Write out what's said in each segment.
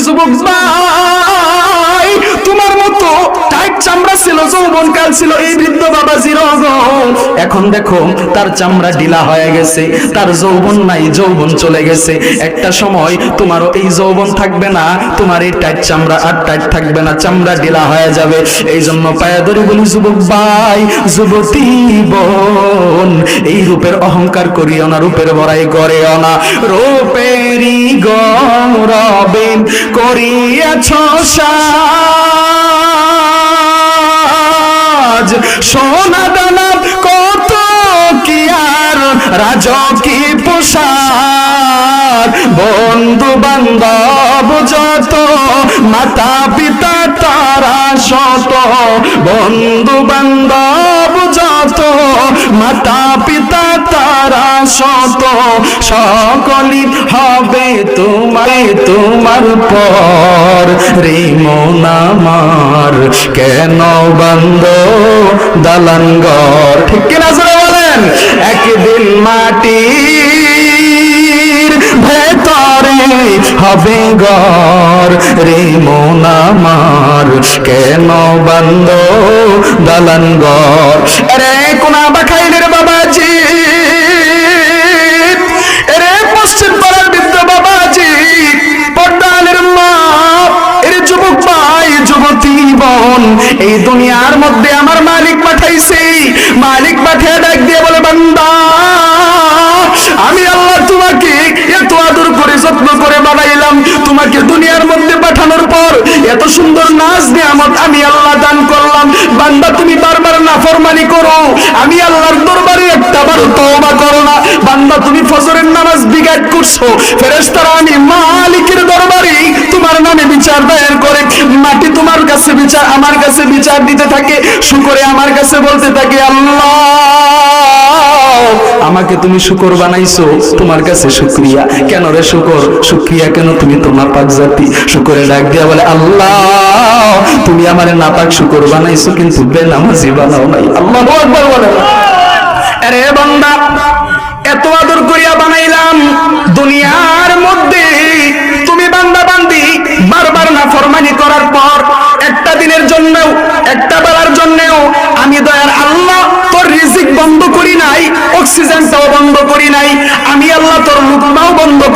যুবক ভাই তোমার চামড়া ছিল, যৌবন কাল ছিল, এই বৃদ্ধ বাবাজির এখন দেখো, তার চামড়া ঢিলা হয়ে গেছে, তার যৌবন নাই, যৌবন চলে গেছে। একটা সময় তোমারও এই যৌবন থাকবে না, তোমার এই টাইট চামড়া আর টাইট থাকবে না, চামড়া ঢিলা হয়ে যাবে। এই জন্য পায়া ধরে বলি, যুবক ভাই, যুবতী বোন, এই রূপের অহংকার করিও না, রূপের বড়াই করিও না। রূপেরই গৌরবে করিয়াছ সাজ সোনা দানা কত কি আর? রাজকি পোশাক বন্ধু বান্ধব যত, মাতা পিতা তারা শত। বন্ধু বান্ধব যত, মাতা পিতা শত সকলই হবে তোমার তোমার পর। রে মন আমার, কেন বন্ধ দালানগর ঠিক কিনা বলেন? একদিন মাটির ভেতরে হবে ঘর। রে মন আমার, কেন বন্ধ দালানগর রে কোনা বাখাইলের এই দুনিয়ার মধ্যে আমার মালিক পাঠাইছে। মালিক পাঠিয়ে ডাক দিয়ে বলে, বান্দা, আমি আল্লাহ তোমাকে এত আদর করে, যত্ন করে বানাইলাম। তোমাকে দুনিয়ার মধ্যে পাঠানোর পর এত সুন্দর নাচ, নিয়ামত আমি আল্লাহ দান করলাম। বান্দা, তুমি বারবার নাফরমানি করো। আমি আল্লাহর দরবারে একটা বার তওবা করো না। বান্দা, তুমি ফজরের নামাজ বিগাট করছ। ফেরেশতারা আমি মালিকের দরবারে তোমার নামে বিচার দায়ের করে। মাটি তোমার কাছে বিচার, আমার কাছে বিচার দিতে থাকে, শুকরে আমার কাছে বলতে থাকে, আল্লাহ, আমাকে তুমি শুকর বানাইছো, তোমার কাছে শুক্রিয়া। কেন রে শুকর? শুক্রিয়া কেন তুমি তো নাপাক জাতি? শুকরে ডাক দিয়া বলে, আল্লাহ, তুমি আমার নাপাক শুকর বানাইছো, কিন্তু বেনামাজি বানাও নাই। আল্লাহ একবার বলে। আরে বান্দা, এত আদর করিয়া বানাইলাম, দুনিয়ার মধ্যে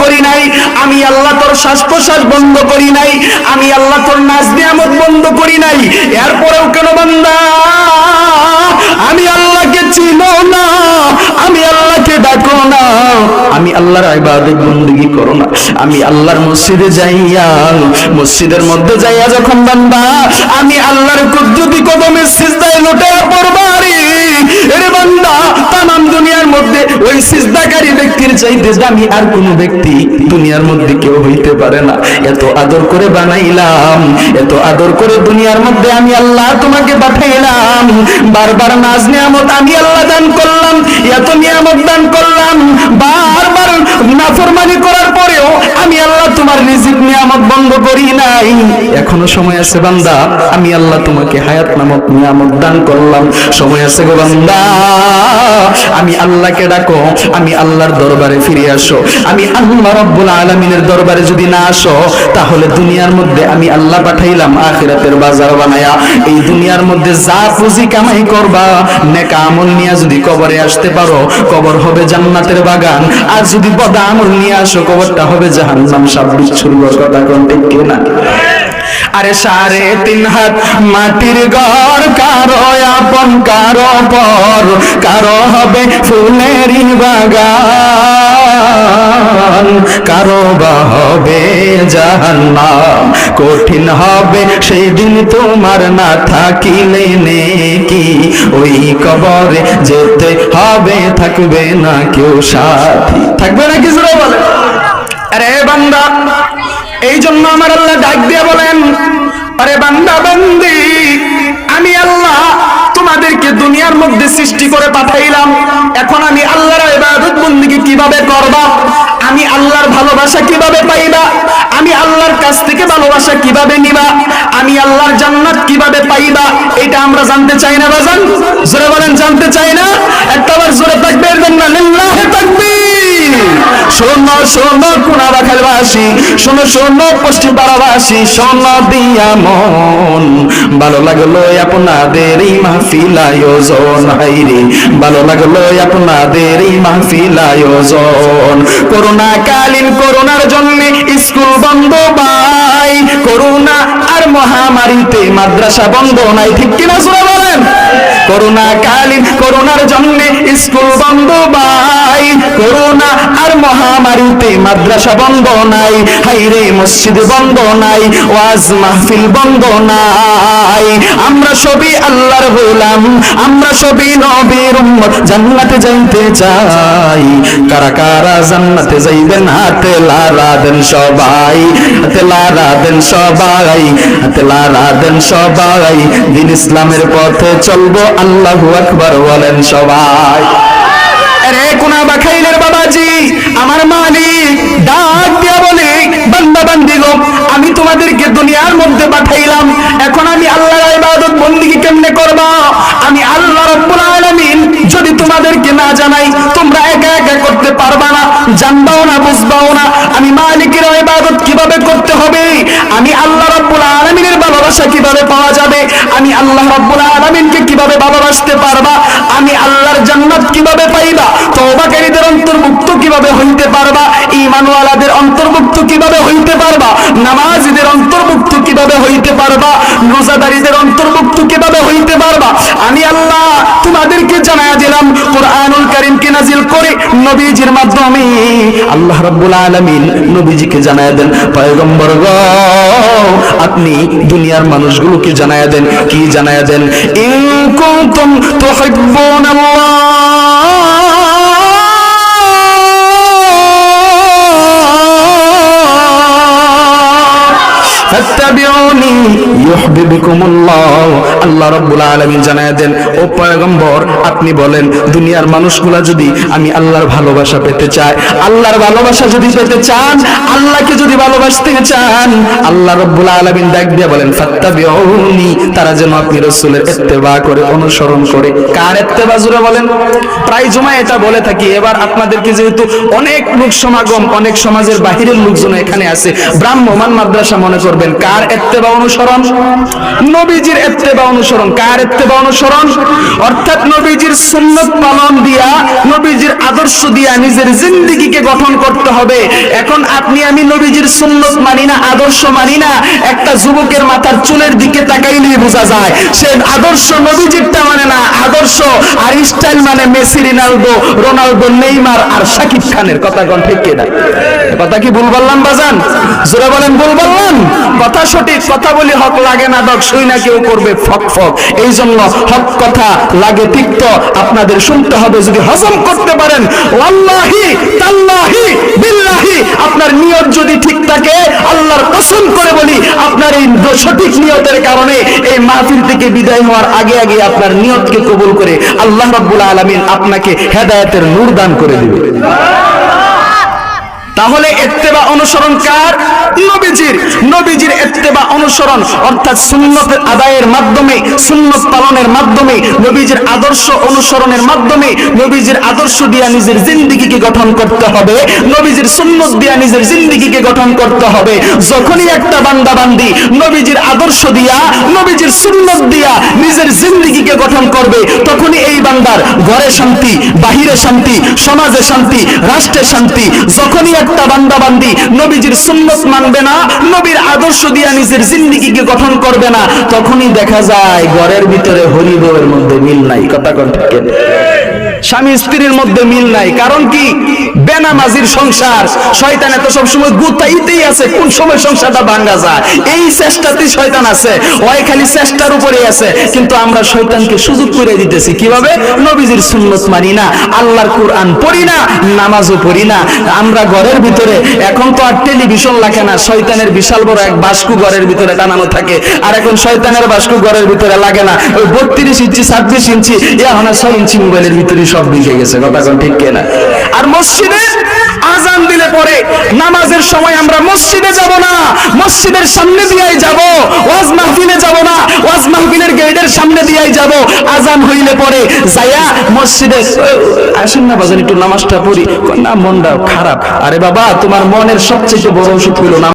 করি নাই, আমি আল্লাহ তোর শ্বাস প্রশ্বাস বন্ধ করি নাই, আমি আল্লাহ তোর নাচ নিয়ামত বন্ধ করি নাই। এরপরেও কেন বান্দা? আমি আল্লাহকে চিনো না, আমি আল্লাহকে ডাকো না, আমি আল্লাহর ইবাদত বندگی করো না। আমি আল্লাহর মসজিদে যাইয়া, মসজিদের মধ্যে যাইয়া যখন বান্দা, আমি আল্লাহর কুদরতি কদমে সিজদায় লোটা পড়বারি, এরে বান্দা মধ্যে ওই সিজদাকারী ব্যক্তির চাইতে দামি আর কোন ব্যক্তি দুনিয়ার মধ্যে কেউ হইতে পারে না। এত আদর করে বানাইলাম, এত আদর করে দুনিয়ার মধ্যে আমি আল্লাহ তোমাকে পাঠাইলাম। বারবার নাজ নিয়ামত আমি আল্লাহ দান করলাম, এত নিয়ামত দান করলাম, বারবার নাফরমানি আল্লাহ তোমার রিজিক নিয়ামত বন্ধ করি নাই। এখনও সময় আছে বান্দা, আমি আল্লাহ তোমাকে হায়াত নামক নিয়ামত দান করলাম। সময় আছে গো বান্দা, আমি আল্লাহকে ডাকো, আমি আল্লাহর দরবারে ফিরে আসো। আমি আল্লাহ রব্বুল আলামিনের দরবারে যদি না আসো, তাহলে দুনিয়ার মধ্যে আমি আল্লাহ পাঠাইলাম, আখিরাতের বাজার বানায়া। এই দুনিয়ার মধ্যে যা পুঁজি কামাই করবা, নেকা আমল নিয়ে যদি কবরে আসতে পারো, কবর হবে জান্নাতের বাগান। আর যদি বদা আমল নিয়ে আসো, কবরটা হবে জাহান্নাম ছুরবর কথা কোন ঠিক কিনা আরে সাড়ে তিন হাত মাটির ঘর কারও আপন, কারও পর, কারও হবে ফুলেরই বাগান, কারও বা হবে কঠিন হবে সেই দিন তোমার না থাকিলে নেকি। ওই কবরে যেতে হবে, থাকবে না কেউ সাথী। থাকবে না কিছু বলে? আরে বান্দা এই জন্য আমার আল্লাহ ডাক দিয়ে বলেন, আরে বান্দা, বান্দি, আমি আল্লাহ তোমাদেরকে দুনিয়ার মধ্যে সৃষ্টি করে পাঠাইলাম। এখন আমি আল্লাহর ইবাদত বন্দিকে কীভাবে করবা? আমি আল্লাহর ভালোবাসা কীভাবে পাইবা? আমি আল্লাহর কাছ থেকে ভালোবাসা কীভাবে নিবা? আমি আল্লাহর জান্নাত কীভাবে পাইবা? এটা আমরা জানতে চাই না, বাজান? জোরে বলেন, জানতে চাই না? একটা বার জোরে থাকবে না, লিল্লাহে তাকবীর। শোনো শোনো কুনাবাখালবাসী শোনো শোনো পশ্চিম পাড়াবাসী, শোনো দিয়া মন। ভালো লাগল আপনাদের এই মাহফিল আয়োজন হাইরে ভালো লাগল আপনাদের এই মাহফিল আয়োজন। করোনা কালীন করোনার জন্য স্কুল বন্ধ ভাই। করোনা আর মহামারীতে মাদ্রাসা বন্ধ নাই, ঠিক কিনা শুনে বলেন? করোনা কালীন করোনার জন্য স্কুল বন্ধ ভাই। করোনা আর মহামারীতে মাদ্রাসা বন্ধ নাই, হাইরে মসজিদ বন্ধ নাই, ওয়াজ মাহফিল বন্ধ নাই। আমরা সবই আল্লাহর গোলাম, আমরা সবই নবীর উম্মত, জান্নাতে যাইতে চাই। কারা কারা জান্নাতে যাইবেন হাতে লারা দেন সবাই, হাতে লারা দেন সবাই, হাতে লারা দেন সবাই। দিন ইসলামের পথে চলবো আল্লাহু আকবার বলেন সবাই। আরে কোনা বাখাইলের বাবাজি, আমার মালিক, ডাক দিয়া বলে, বান্দা বান্দি গো, আমি তোমাদেরকে দুনিয়ার মধ্যে পাঠাইলাম। এখন আমি আল্লাহর ইবাদত বন্দিকে কেমনে করবা? আমি আল্লাহ রাব্বুল আলামিন যদি তোমাদেরকে না জানাই, তোমরা একা একা করতে পারবা না, জানবাও না, বুঝবাও না। আমি মালিকের ইবাদত কীভাবে করতে হবে? আমি আল্লাহ রাব্বুল আলামিনের ভালোবাসা কীভাবে পাওয়া যাবে? আমি আল্লাহ রাব্বুল আলামিনকে কীভাবে ভালোবাসতে পারবা? আমি আল্লাহর জান্নাত কীভাবে পাইবা? তওবাকারীদের অন্তর্ভুক্ত কীভাবে হইতে পারবা? ঈমানওয়ালাদের অন্তর্ভুক্ত কীভাবে হইতে পারবা? নামাজীদের অন্তর্ভুক্ত কীভাবে হইতে পারবা? রোজাদারীদের অন্তর্ভুক্ত কীভাবে হইতে পারবা? আমি আল্লাহ তোমাদেরকে জানায়া দিলাম কারীমকে নাজিল করে নবীজির মাধ্যমে আল্লাহ রাব্বুল আলামিন নবীজিকে জানায় দেন, পয়গম্বর আপনি দুনিয়ার মানুষগুলোকে জানায় দেন, কি জানায় দেন? ইন কুনতুম তুহিব্বুনাল্লাহ আল্লাহ রাব্বুল আলামিন জানায় দেন, ও পয়গম্বর, আপনি বলেন, দুনিয়ার মানুষগুলা যদি আমি আল্লাহর ভালোবাসা পেতে চায় আল্লাহর ভালোবাসা যদি পেতে চান, আল্লাহকে যদি ভালোবাসতে চান, আল্লাহ রাব্বুল আলামিন ডাক দিয়ে বলেন, ফাত্তাবিউনি তারা যেন আপনি রাসূলের ইত্তেবা করে, অনুসরণ করে। কার ইত্তেবা জুড়ে বলেন? প্রায় জমা এটা বলে থাকি, এবার আপনাদেরকে যেহেতু অনেক লোক সমাগম, অনেক সমাজের বাহিরের লোকজন এখানে আছে, ব্রাহ্মমান মাদ্রাসা মনে করবেন, কার এত্তেবা অনুসরণ? নবীজির এত্তেবা অনুসরণ। কার এত্তেবা অনুসরণ? অর্থাৎ নবীজির সুন্নত পালন দিয়া, নবীজির আদর্শ দিয়া নিজের জিন্দিগিকে গঠন করতে হবে। এখন আপনি, আমি নবীজির সুন্নত মানি না, আদর্শ মানি না, একটা যুবকের মাথার চুলের দিকে তাকাইলেই বোঝা যায়, সে আদর্শ নবীজিরটা মানে না, আদর্শ আর স্টাইল মানে মেসি, রিনালদো, রোনালদো, নেইমার আর শাকিব খানের। কথা কোন ঠিক কিনা? কথা কি ভুল বললাম, বাজান? জোরে বলেন, ভুল বললাম? কথা সঠিক, কথা বলি হক লাগে না দক শুই না কেউ করবে, ফক ফক। এই জন্য হক কথা লাগে তিক্ত। আপনাদের শুনতে হবে, যদি হজম করতে পারেন তাল্লাহি, বিল্লাহি, আপনার নিয়ত যদি ঠিক থাকে, আল্লাহর কসম করে বলি, আপনার এই সঠিক নিয়তের কারণে এই মাহফিল থেকে বিদায় হওয়ার আগে আগে আপনার নিয়তকে কবুল করে আল্লাহ রাব্বুল আলামিন আপনাকে হেদায়েতের নূর দান করে দিবে। তাহলে এত্তেবা অনুসরণ কার? নবীজির। নবীজির এত্তেবা অনুসরণ, অর্থাৎ সুন্নত আদায়ের মাধ্যমে, সুন্নত পালনের মাধ্যমে, নবীজির আদর্শ অনুসরণের মাধ্যমে, নবীজির আদর্শ দিয়া নিজের জিন্দিগিকে গঠন করতে হবে, নবীজির সুন্নত দিয়া নিজের জিন্দিগিকে গঠন করতে হবে। যখনই একটা বান্দা বান্দি নবীজির আদর্শ দিয়া, নবীজির সুন্নত দিয়া নিজের জিন্দিগিকে গঠন করবে, তখনই এই বান্দার ঘরে শান্তি, বাহিরে শান্তি, সমাজে শান্তি, রাষ্ট্রে শান্তি, যখনই একটা বান্দা বান্দা বান্দি, নবীজির সুন্নত মানবে না, নবীর আদর্শ দিয়া নিজের জিন্দিগিকে গঠন করবে না। তখনই দেখা যায়, ঘরের ভিতরে হরিবের মধ্যে মিল নাই। কথা কোন ঠিক স্বামী স্ত্রীর মধ্যে মিল নাই। কারণ কি? বেনামাজির সংসার, শয়তান এত সবসময় গুতাইতেই আছে, কোন সময় সংসারটা ভাঙ্গা যায়। এই চেষ্টাতেই শয়তান আছে, ওই খালি চেষ্টার উপরে আছে। কিন্তু আমরা শয়তানকে সুযোগ করে দিতেছি। কীভাবে? নবীজির সুন্নত মানি না, আল্লাহর কোরআন পড়ি না, নামাজও পড়ি না। আমরা ঘরের ভিতরে, এখন তো আর টেলিভিশন লাগে না, শয়তানের বিশাল বড় এক বাস্কু ঘরের ভিতরে টানানো থাকে। আর এখন শয়তানের বাস্কু ঘরের ভিতরে লাগে না। ওই বত্রিশ ইঞ্চি, ছাব্বিশ ইঞ্চি এখন ছয় ইঞ্চি মোবাইলের ভিতরে সব মিশে গেছে, কথা কোন ঠিক কিনা? আর মসজিদে আজান দিলে পরে নামাজের সময় আমরা মসজিদে যাব না, মসজিদের সামনে দিয়েই যাব, ওয়াজ মাহফিলে যাব না, ওয়াজ মাহফিলের গেটের সামনে দিয়েই যাব, আজান হইলে পরে যাইয়া মসজিদে আসেন না বাজার একটু নামাজটা পড়ি। না মনটা খারাপ। আরে বাবা, তোমার মনের সবচেয়ে বড় ওষুধ না